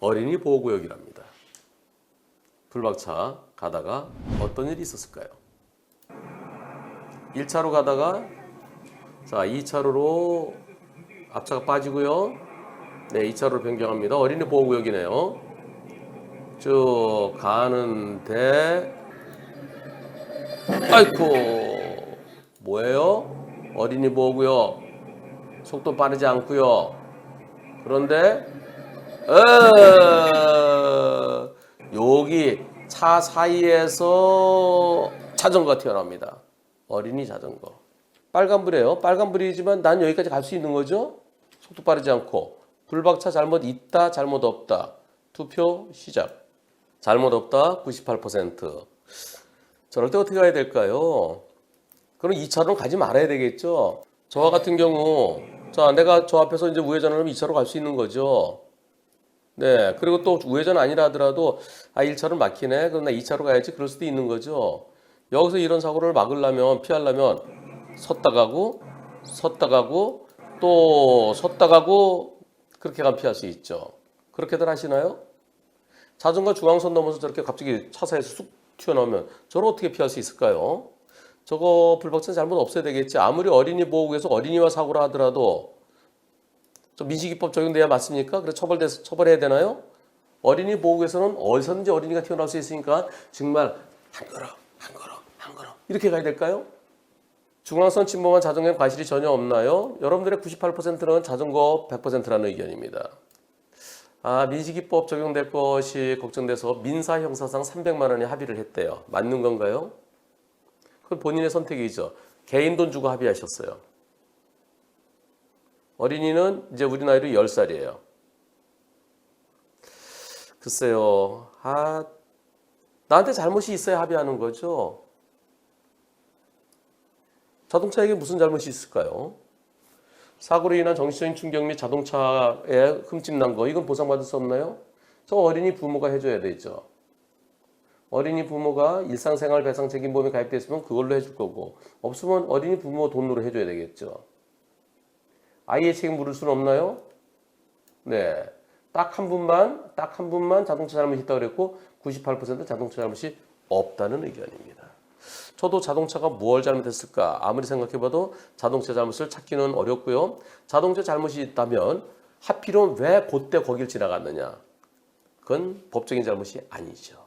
어린이 보호구역이랍니다. 불박차 가다가 어떤 일이 있었을까요? 1차로 가다가 자 2차로로 앞차가 빠지고요. 네 2차로로 변경합니다. 어린이 보호구역이네요. 쭉 가는데 아이고 뭐예요? 어린이 보호구역 속도 빠르지 않고요. 그런데 에 여기 차 사이에서 자전거가 튀어나옵니다. 어린이 자전거. 빨간불이에요. 빨간불이지만 난 여기까지 갈 수 있는 거죠? 속도 빠르지 않고. 불박차 잘못 있다, 잘못 없다. 투표 시작. 잘못 없다, 98%. 저럴 때 어떻게 가야 될까요? 그럼 2차로는 가지 말아야 되겠죠? 저와 같은 경우, 자, 내가 저 앞에서 이제 우회전을 하면 2차로 갈 수 있는 거죠. 네. 그리고 또 우회전 아니라 하더라도, 아, 1차로 막히네. 그럼 나 2차로 가야지. 그럴 수도 있는 거죠. 여기서 이런 사고를 막으려면, 피하려면, 섰다 가고, 섰다 가고, 또 섰다 가고, 그렇게 가면 피할 수 있죠. 그렇게들 하시나요? 자전거 중앙선 넘어서 저렇게 갑자기 차사에서 쑥 튀어나오면 저를 어떻게 피할 수 있을까요? 저거 불박차 잘못 없애야 되겠지. 아무리 어린이 보호구에서 어린이와 사고를 하더라도 저 민식이법 적용돼야 맞습니까? 그래서 처벌돼서 처벌해야 되나요? 어린이 보호구에서는 어디서든지 어린이가 튀어나올 수 있으니까 정말 한 걸음 한 걸음 한 걸음 이렇게 가야 될까요? 중앙선 침범한 자전거에 과실이 전혀 없나요? 여러분들의 98%는 자전거 100%라는 의견입니다. 아, 민식이법 적용될 것이 걱정돼서 민사 형사상 300만 원에 합의를 했대요. 맞는 건가요? 그건 본인의 선택이죠. 개인 돈 주고 합의하셨어요. 어린이는 이제 우리 나이로 10살이에요. 글쎄요. 아, 나한테 잘못이 있어야 합의하는 거죠. 자동차에게 무슨 잘못이 있을까요? 사고로 인한 정신적인 충격 및 자동차에 흠집 난 거, 이건 보상받을 수 없나요? 저 어린이 부모가 해줘야 되죠. 어린이 부모가 일상생활 배상 책임보험에 가입돼 있으면 그걸로 해줄 거고, 없으면 어린이 부모 돈으로 해줘야 되겠죠. 아이의 책임 물을 수는 없나요? 네. 딱 한 분만, 딱 한 분만 자동차 잘못이 있다고 그랬고, 98% 자동차 잘못이 없다는 의견입니다. 저도 자동차가 뭘 잘못했을까 아무리 생각해봐도 자동차 잘못을 찾기는 어렵고요. 자동차 잘못이 있다면 하필은 왜 그때 거길 지나갔느냐? 그건 법적인 잘못이 아니죠.